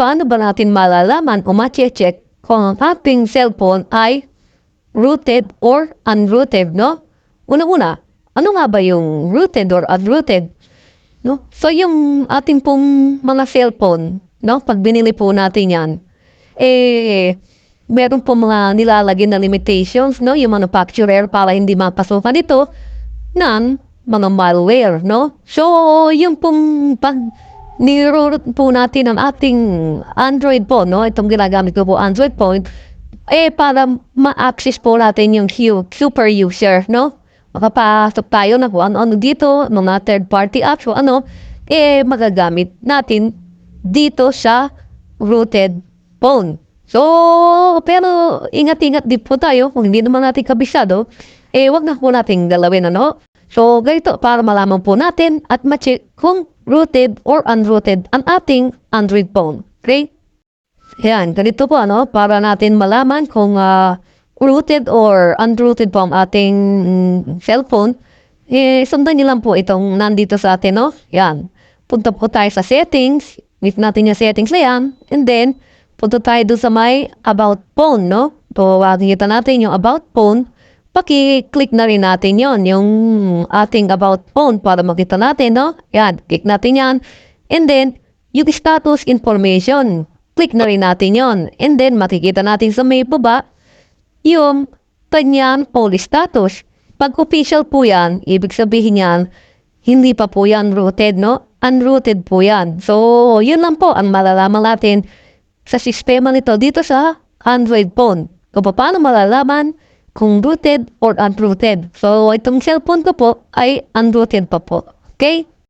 paano ba natin malalaman o ma-check kung ang ating cellphone ay rooted or unrooted, no? Una-una, ano nga ba yung rooted or unrooted? No? So yung ating pong mga cellphone, no? Pag binili po natin yan, eh, meron po mga nilalagyan na limitations, no? Yung manufacturer para hindi mapasukan ito ng mga malware, no? So, yung pong pag niroroot po natin ang ating Android po, no? Itong ginagamit ko po Android phone, eh, para ma-access po natin yung super user, no? Makapasok tayo na kung ano-ano dito, mga third-party apps o ano, eh, magagamit natin dito sa rooted phone. So, pero ingat-ingat din po tayo kung hindi naman natin kabisado, eh, wag na po nating galawin, ano? So, ganito, para malaman po natin at ma-check kung rooted or unrooted ang ating Android phone. Okay? Yan, ganito po ano, para natin malaman kung ah, rooted or unrooted po ang ating mm, cellphone, eh, sundan niyo lang po itong nandito sa atin, no? Yan. Punta po tayo sa settings, click natin yung settings na yan, and then, punta tayo doon sa may about phone, no? So, makikita natin yung about phone, paki-click na rin natin yon yung ating about phone para makita natin, no? Yan, click natin yan. And then, yung status information, click na rin natin yon. And then, makikita natin sa may baba, yung kanyang police status. Pag official po yan, ibig sabihin yan, hindi pa po yan rooted, no? Unrooted po yan. So, yun lang po ang malalaman natin sa sistema nito dito sa Android phone. Kung paano malalaman kung rooted or unrooted. So, itong cellphone ko po ay unrooted pa po. Okay?